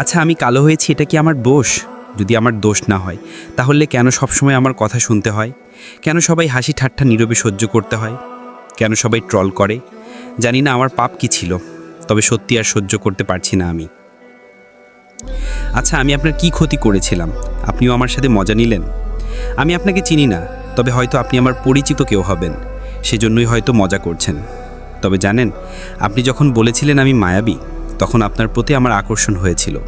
আচ্ছা আমি কালো হয়েছি, এটা কি আমার দোষ? যদি আমার দোষ না হয়, তাহলে কেন সবসময় আমার কথা শুনতে হয়? কেন সবাই হাসি ঠাট্টা নীরবে সহ্য করতে হয়? কেন সবাই ট্রল করে? জানি না আমার পাপ কি ছিল, তবে সত্যি আর সহ্য করতে পারছি না আমি। আচ্ছা আমি আপনার কি ক্ষতি করেছিলাম? আপনিও আমার সাথে মজা নিলেন? আমি আপনাকে চিনি না, তবে হয়তো আপনি আমার পরিচিত কেউ হবেন, সেজন্যই হয়তো মজা করছেন। তবে জানেন, আপনি যখন বলেছিলেন আমি মায়াবী তখন আপনার প্রতি আমার আকর্ষণ হয়েছিল।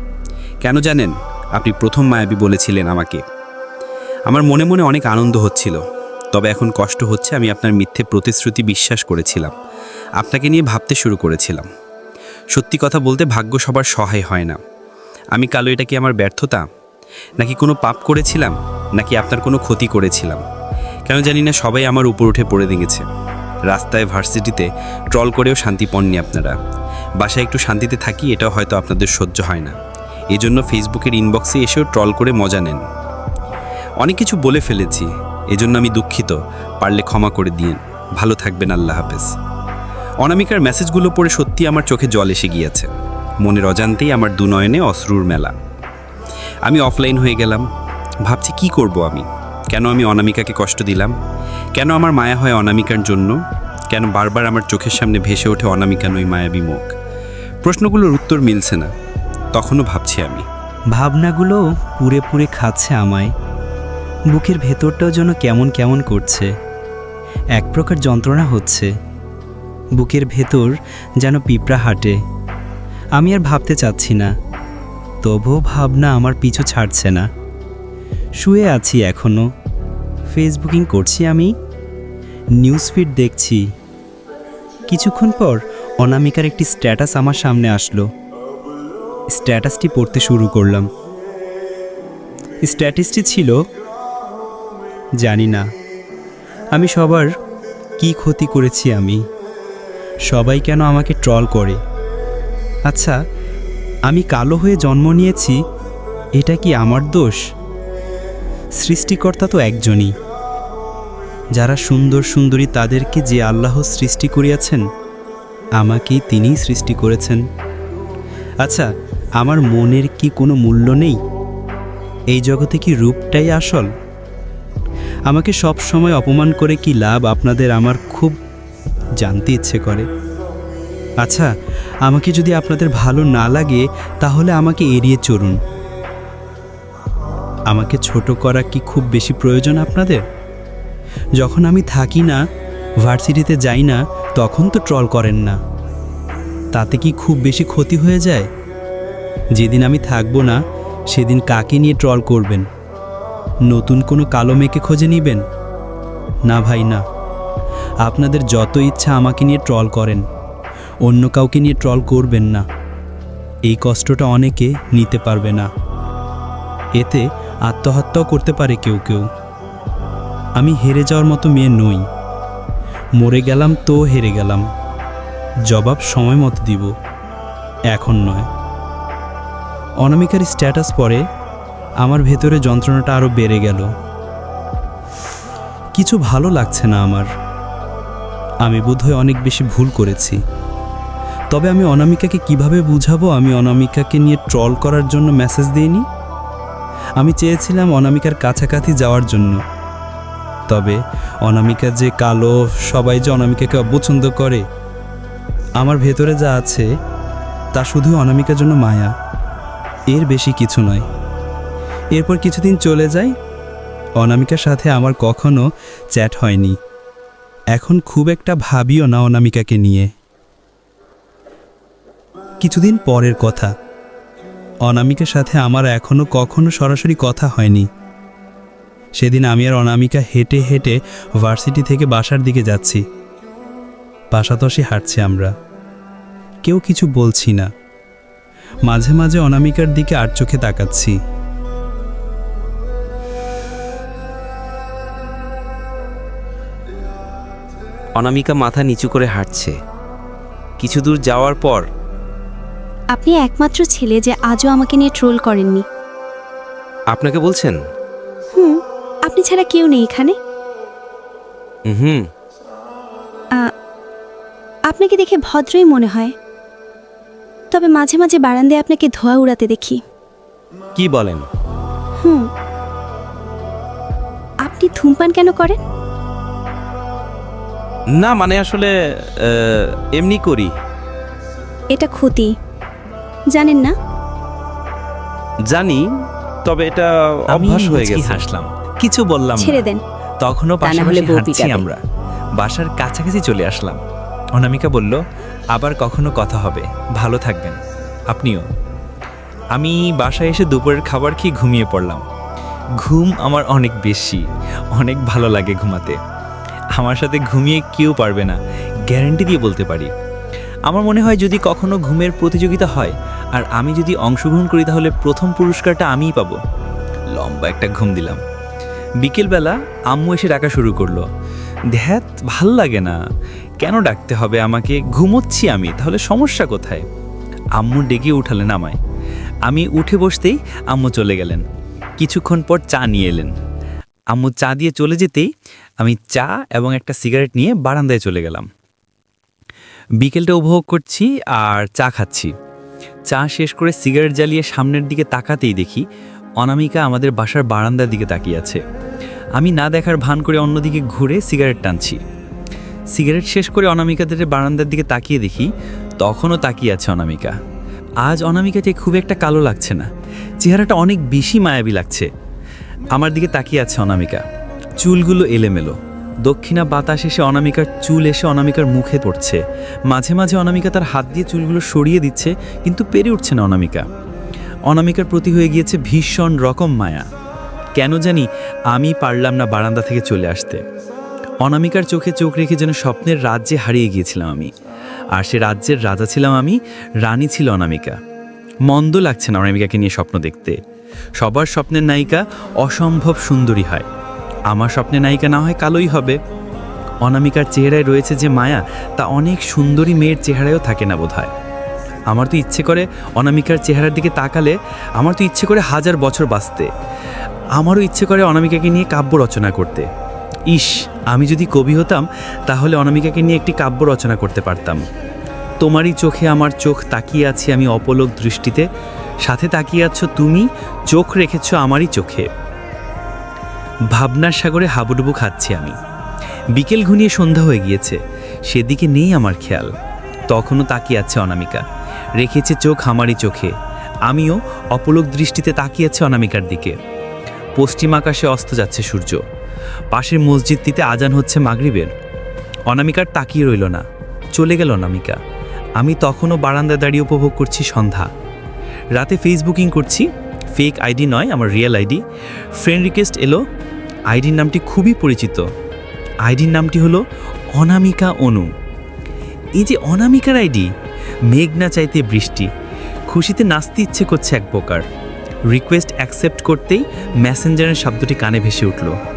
কেন জানেন? আপনি প্রথম মায়াবী বলেছিলেন আমাকে। আমার মনে মনে অনেক আনন্দ হচ্ছিল। তবে এখন কষ্ট হচ্ছে আমি আপনার মিথ্যে প্রতিশ্রুতি বিশ্বাস করেছিলাম। আপনাকে নিয়ে ভাবতে শুরু করেছিলাম। সত্যি কথা বলতে ভাগ্য সবার সহায় হয় না। আমি কালো, এটা কি আমার ব্যর্থতা? নাকি কোনো পাপ করেছিলাম? নাকি আপনার কোনো ক্ষতি করেছিলাম? কেন জানি না, সবাই আমার উপর উঠে পড়ে দিয়েছে রাস্তায় ভার্সিটিতে ট্রল করেও শান্তি পাননি আপনারা। বাসায় একটু শান্তিতে থাকি, এটাও হয়তো আপনাদের সহ্য হয় না। এই জন্য ফেসবুকের ইনবক্সে এসেও ট্রল করে মজা নেন। অনেক কিছু বলে ফেলেছি, এজন্য আমি দুঃখিত, পারলে ক্ষমা করে দিন ভালো থাকবেন, আল্লাহ হাফেজ। অনামিকার মেসেজগুলো পড়ে সত্যি আমার চোখে জল এসে গিয়েছে। মনের অজান্তেই আমার দুনয়নে অশ্রুর মেলা। আমি অফলাইন হয়ে গেলাম। ভাবছি কি করব আমি? কেন আমি অনামিকাকে কষ্ট দিলাম? কেন আমার মায়া হয় অনামিকার জন্য? কেন বারবার আমার চোখের সামনে ভেসে ওঠে অনামিকা নই মায়াবী মুখ? প্রশ্নগুলোর উত্তর মিলছে না। তখনও ভাবছি আমি। ভাবনাগুলো পুরে পুরে খাচ্ছে আমায়। বুকের ভেতরটাও যেন কেমন কেমন করছে। এক প্রকার যন্ত্রণা হচ্ছে। বুকের ভেতর যেন পিঁপড়া হাঁটে। আমি আর ভাবতে চাচ্ছি না। তবুও ভাবনা আমার পিছু ছাড়ছে না। শুয়ে আছি এখনও ফেসবুকিং করছি আমি। নিউজ ফিড দেখছি। কিছুক্ষণ পর অনামিকার একটি স্ট্যাটাস আমার সামনে আসলো। স্ট্যাটাসটি পড়তে শুরু করলাম। স্ট্যাটাসটি ছিল, জানি না। আমি সবার কি ক্ষতি করেছি আমি? সবাই কেন আমাকে ট্রল করে? আচ্ছা আমি কালো হয়ে জন্ম নিয়েছি, এটা কি আমার দোষ? সৃষ্টিকর্তা তো একজনই। যারা সুন্দর সুন্দরী তাদেরকে যে আল্লাহ সৃষ্টি করিয়াছেন আমাকেই তিনিই সৃষ্টি করেছেন। আচ্ছা আমার মনের কি কোনো মূল্য নেই? এই জগতে কি রূপটাই আসল? আমাকে সব সময় অপমান করে কি লাভ আপনাদের আমার খুব জানতে ইচ্ছে করে। আচ্ছা আমাকে যদি আপনাদের ভালো না লাগে, তাহলে আমাকে এড়িয়ে চলুন। আমাকে ছোট করা কি খুব বেশি প্রয়োজন আপনাদের? যখন আমি থাকি না, ভার্সিটিতে যাই না তখন তো ট্রল করেন না। তাতে কি খুব বেশি ক্ষতি হয়ে যায়? যেদিন আমি থাকব না, সেদিন কাকে নিয়ে ট্রল করবেন? নতুন কোনো কালো মেয়েকে খোঁজে নিবেন? না ভাই, না। আপনাদের যত ইচ্ছা আমাকে নিয়ে ট্রল করেন। অন্য কাউকে নিয়ে ট্রল করবেন না। এই কষ্টটা অনেকে নিতে পারবে না। এতে আত্মহত্যাও করতে পারে কেউ কেউ। আমি হেরে যাওয়ার মতো মেয়ে নই। মরে গেলাম তো হেরে গেলাম। জবাব সময় মতো দিব। এখন নয়। অনামিকার স্ট্যাটাস পরে আমার ভেতরে যন্ত্রণাটা আরও বেড়ে গেল। কিছু ভালো লাগছে না আমার। আমি বোধহয় অনেক বেশি ভুল করেছি। তবে আমি অনামিকাকে কীভাবে বুঝাবো? আমি অনামিকাকে নিয়ে ট্রল করার জন্য মেসেজ দিইনি? আমি চেয়েছিলাম অনামিকার কাছাকাছি যাওয়ার জন্য। তবে অনামিকা যে কালো, সবাই যে অনামিকাকে অপছন্দ করে, আমার ভেতরে যা আছে, তা শুধু অনামিকার জন্য মায়া। এর বেশি কিছু নয়। এরপর কিছুদিন চলে যায়, অনামিকার সাথে আমার কখনো চ্যাট হয়নি। এখন খুব একটা ভাবিও না অনামিকাকে নিয়ে। কিছুদিন পরের কথা। অনামিকার সাথে আমার এখনও কখনো সরাসরি কথা হয়নি। সেদিন আমি আর অনামিকা হেঁটে হেঁটে ভার্সিটি থেকে বাসার দিকে যাচ্ছি। পাশাপাশি হাঁটছি আমরা। কেউ কিছু বলছি না। মাঝে মাঝে অনামিকার দিকে আর চোখে তাকাচ্ছি। অনামিকা মাথা নিচু করে হাঁটছে। কিছু দূর যাওয়ার পর আপনি একমাত্র ছেলে যে আজও আমাকে নিয়ে ট্রোল করেননি। আপনাকে বলছেন? ছাড়া কেউ নেই এখানে? হুম আপনাকে দেখে ভদ্রই মনে হয়। তবে মাঝে মাঝে বারান্দায় আপনাকে ধোয়া উড়াতে দেখি। কি বলেন? হুম। আপনি ধূমপান কেন করেন? না মানে আসলে আহ, এমনি করি। এটা ক্ষতি। জানেন না? জানি তবে এটা আমি অভ্যাস হয়ে গেছে। হাসলাম। কিছু বললাম ছেড়ে দেন। তখনও পাশাপাশি হাঁটছি আমরা। বাসার কাছাকাছি চলে আসলাম। অনামিকা বলল আবার কখনো কথা হবে। ভালো থাকবেন। আপনিও। আমি বাসায় এসে দুপুরের খাবার খেয়ে ঘুমিয়ে পড়লাম। ঘুম আমার অনেক বেশি। অনেক ভালো লাগে ঘুমাতে। আমার সাথে ঘুমিয়ে কেউ পারবে না। গ্যারান্টি দিয়ে বলতে পারি। আমার মনে হয় যদি কখনো ঘুমের প্রতিযোগিতা হয় আর আমি যদি অংশগ্রহণ করি তাহলে প্রথম পুরস্কারটা আমিই পাবো। লম্বা একটা ঘুম দিলাম। বিকেলবেলা আম্মু এসে ডাকা শুরু করল। ধ্যাত, ভালো লাগে না। কেন ডাকতে হবে আমাকে? ঘুমোচ্ছি আমি, তাহলে সমস্যা কোথায়? আম্মু ডেকে উঠালেন আমায়। আমি উঠে বসতেই আম্মু চলে গেলেন। কিছুক্ষণ পর চা নিয়ে এলেন। আম্মু চা দিয়ে চলে যেতেই আমি চা এবং একটা সিগারেট নিয়ে বারান্দায় চলে গেলাম। বিকেলটা উপভোগ করছি আর চা খাচ্ছি। চা শেষ করে সিগারেট জ্বালিয়ে সামনের দিকে তাকাতেই দেখি অনামিকা আমাদের বাসার বারান্দার দিকে তাকিয়ে আছে। আমি না দেখার ভান করে অন্যদিকে ঘুরে সিগারেট টানছি। সিগারেট শেষ করে অনামিকাদের বারান্দার দিকে তাকিয়ে দেখি, তখনও তাকিয়ে আছে অনামিকা। আজ অনামিকাকে খুব একটা কালো লাগছে না। চেহারাটা অনেক বেশি মায়াবী লাগছে। আমার দিকে তাকিয়ে আছে অনামিকা। চুলগুলো এলেমেলো। দক্ষিণা বাতাস এসে অনামিকার চুল এসে অনামিকার মুখে পড়ছে। মাঝে মাঝে অনামিকা তার হাত দিয়ে চুলগুলো সরিয়ে দিচ্ছে, কিন্তু পেরে উঠছে না অনামিকা। অনামিকার প্রতি হয়ে গিয়েছে ভীষণ রকম মায়া। কেন জানি আমি পারলাম না বারান্দা থেকে চলে আসতে। অনামিকার চোখে চোখ রেখে যেন স্বপ্নের রাজ্যে হারিয়ে গিয়েছিলাম আমি। আর সে রাজ্যের রাজা ছিলাম আমি, রানী ছিল অনামিকা। মন্দ লাগছে না অনামিকাকে নিয়ে স্বপ্ন দেখতে। সবার স্বপ্নের নায়িকা অসম্ভব সুন্দরী হয়। আমার স্বপ্নের নায়িকা না হয় কালোই হবে। অনামিকার চেহারায় রয়েছে যে মায়া, তা অনেক সুন্দরী মেয়ের চেহারায়ও থাকে না বোধহয়। আমার তো ইচ্ছে করে অনামিকার চেহারার দিকে তাকালে আমার তো ইচ্ছে করে হাজার বছর বাঁচতে। আমারও ইচ্ছে করে অনামিকাকে নিয়ে কাব্য রচনা করতে। ইস, আমি যদি কবি হতাম, তাহলে অনামিকাকে নিয়ে একটি কাব্য রচনা করতে পারতাম। তোমারই চোখে আমার চোখ তাকিয়ে আছি আমি অপলক দৃষ্টিতে। সাথে তাকিয়ে আছো তুমি, চোখ রেখেছ আমারই চোখে। ভাবনার সাগরে হাবুডুবু খাচ্ছি আমি। বিকেল ঘুনিয়ে সন্ধ্যা হয়ে গিয়েছে। সেদিকে নেই আমার খেয়াল। তখনও তাকিয়ে আছে অনামিকা। রেখেছে চোখ আমারই চোখে। আমিও অপলক দৃষ্টিতে তাকিয়ে আছে অনামিকার দিকে। পশ্চিম আকাশে অস্ত যাচ্ছে সূর্য। পাশের মসজিদটিতে আজান হচ্ছে মাগরিবের। অনামিকার তাকিয়ে রইল না। চলে গেল অনামিকা। আমি তখনও বারান্দায় দাঁড়িয়ে উপভোগ করছি সন্ধ্যা। রাতে ফেসবুকিং করছি। ফেক আইডি নয়, আমার রিয়েল আইডি। ফ্রেন্ড রিকোয়েস্ট এলো। আইডির নামটি খুবই পরিচিত। আইডির নামটি হলো অনামিকা অনু। এই যে অনামিকার আইডি মেঘ না চাইতে বৃষ্টি। খুশিতে নাচতে ইচ্ছে করছে এক প্রকার। রিকোয়েস্ট অ্যাকসেপ্ট করতেই ম্যাসেঞ্জারের শব্দটি কানে ভেসে উঠল।